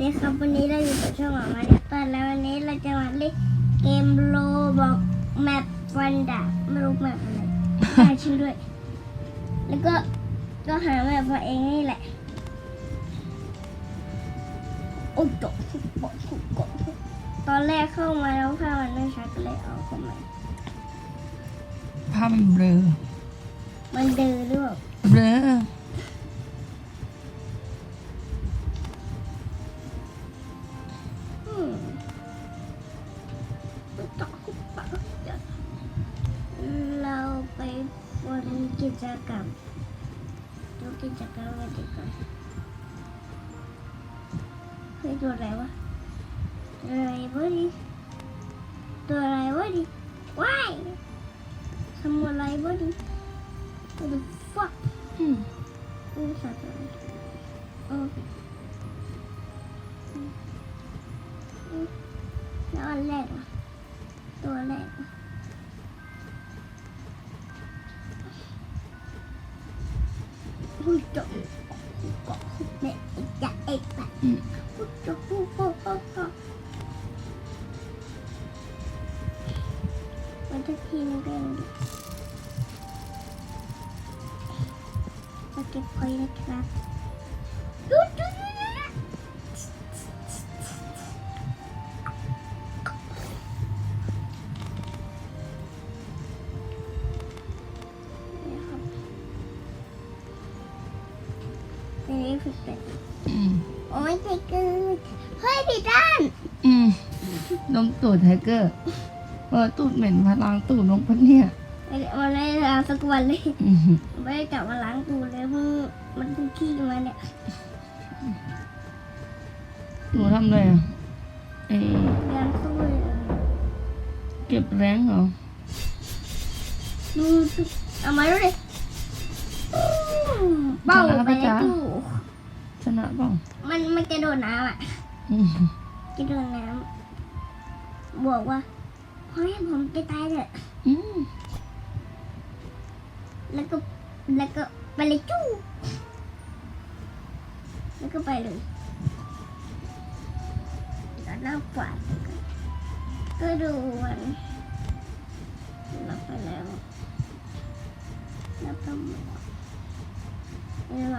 ดีครับวันนี้เราอยู่กับช่องหมามาเด็กตันแล้ววันนี้เราจะมาเล่นเกมโลบอกแมปฟันดาบไม่รู้แมปอะไรหาชื่อด้วย แล้วก็ก็หาแมปมาเองนี่แหละโอ้ยตกทุกปกทุกกดตอนแรกเข้ามาแล้วภาพมันไม่ชัดก็เลยเอาเข้ามาภาพมันเบลอมันเดินด้วยเบลออื จกรรมดูกิจกรรมกันดีกว่าเฮ้ยตัวอะไรวะตัวอะไรวะดิตัวอะไรวะดิว้ายทำอะไรวะดิ What the fuck อืมอู้สัตว์อะไรเอออืมอืมแล้วอันแรกอะตัวแรกอะ ほっと。めっちゃいっぱい。ほっとほほほほ。私の便利。だってこれだけが。 อันนี้ฝึกเป็นอืมโอ้ยใจเกินเฮ้ยผิดด้านอืมนมตูดไทเกอร์เออตูดเหม็นมาล้างตูดนกพะเนี่ยไม่ได้มาเลยล้างสักวันเลยอืมไม่ได้กลับมาล้างตูดเลยเพิ่งมันเพิ่งขี้มาเนี่ยหนูทำอะไรอะเออล้างตู้เลยเก็บแรงเหรอดูสิเอามาดูดิเป้าไปในตู้ช นะเปล่ามันมันจะโดนน้ำอะอืมจะโดนน้ำบอกว่าเฮ้ยผมจะตายเถอะอืมแล้วก็แล้วก็ไปเลยจู้แล้วก็ไปเลยแล้วนั่งฝันก็ดูมันแล้วไปแล้วแล้วก็หมดไม่ไหว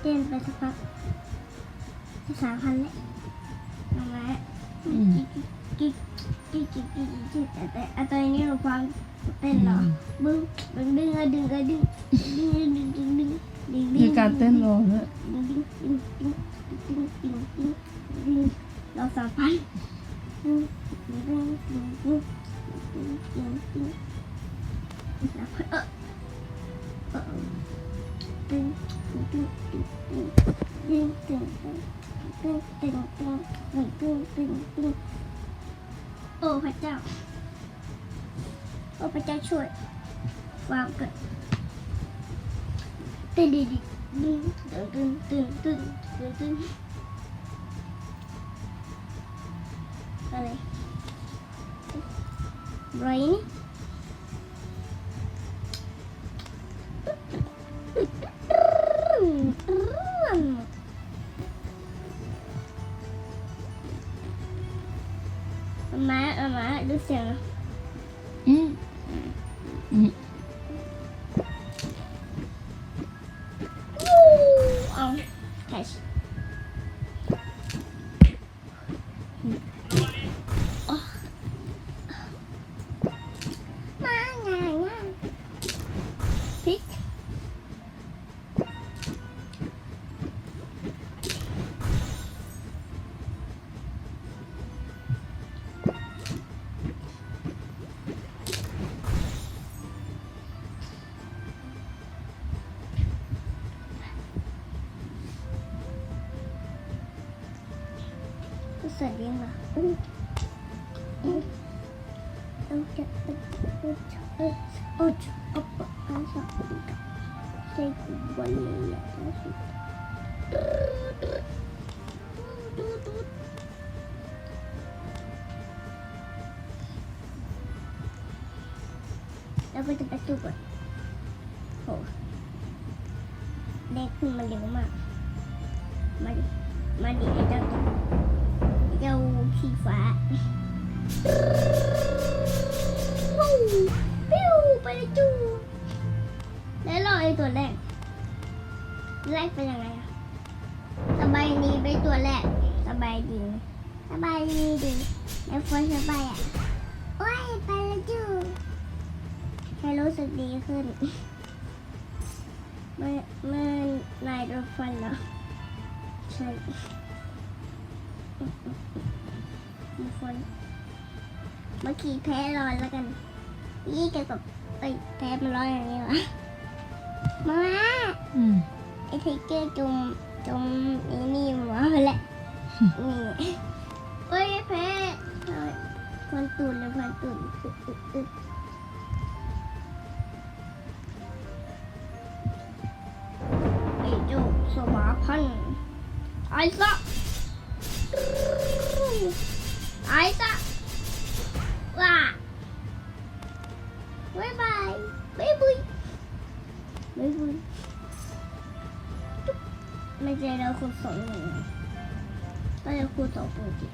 เต้นไปสักพักจะสามพันแล้วเอามาอืมกิ๊กกิ๊กกิ๊กกิ๊กกิ๊กกิ๊กแต่แต่ตอนนี้เราฟังเต้นหรอบึ้งบึ้งดึงดึงดึงดึงดึงดึงดึงดึงดึงมีการเต้นรอด้วยดึงดึงดึงดึงดึงดึงดึงดึงเราสามพันดึงดึงดึงดึงดึงดึง โอ้พระเจ้า โอ้พระเจ้าช่วย วางกันตึ้นดิดิตึ้นตึ้งตึ้งตึ้งตึ้งตึ้งอะไรไรนี่ 想 สัตว์เลี้ยงเหรออู้อู้เจ้าขี้ฟ้าวู้ปิ้วไปเลยจูแล้วราไอ้ตัวแรก แรกเป็นยังไงอะสบายดีไปตัวแรก สบายดีสบายดีดีไอ้ฟอนสบายอะโอ้ยไปเลยจูแค่รู้สึกดีขึ้นเมื่อเมื่อนายโดนฟันเหรอใช่ มีคนเมื่อกี้แพ้ร้อนแล้วกัน ยี่เกี่ยวกับเอ้ยแพ้มันร้อนอย่างนี้เหรอมาม่าอืมไอ้ไทเกอร์จุ่มจุ่มนี่นี่หัวไปแหละนี่เอ้ยแพ้เอาฟันตุ่นเลยฟันตุ่นอึดอึดอึดไอ้เจุกสมาพันธ์ไอ้ซะ ไอ้ซะว่าบ๊ายบายบ๊ายบายบ๊ายบายไม่ใช่เราคูณสองหนึ่งก็จะคูณสองปกติ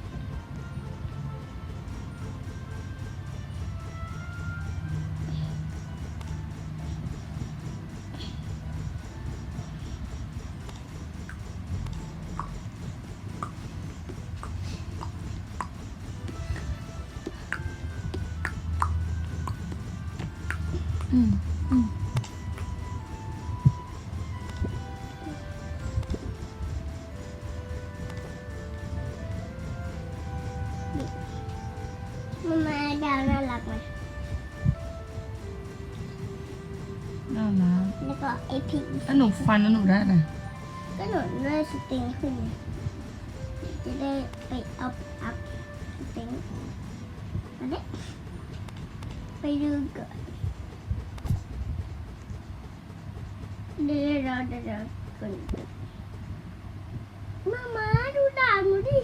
อืมอืมมันมาดาวน่ารักไหมน่ารักแล้วก็ไอพิงแล้วหนูฟันแล้วหนูได้อะไรก็หนุนด้วยสติงขึ้นไงจะได้ไปอัพอัพสติงมาเด็ไปดูก่อน เดี๋ยวเราจะกันมามาดูดาบหนูดิ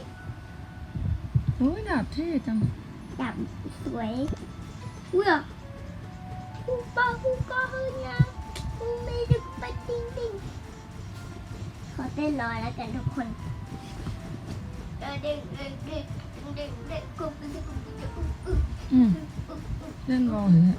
โอ้ยดาบเท่จังดาบสวยเว้ยฮูป้าฮูก็ฮึนะฮูไม่ได้ไปจริงจริงขอเต้นรอแล้วกันทุกคนเด็กเด็กเด็กเด็กเด็กเด็กกุ๊กกุ๊กกุ๊กกุ๊กกุ๊กกุ๊กอืมเล่นบอลเหรอเด็ก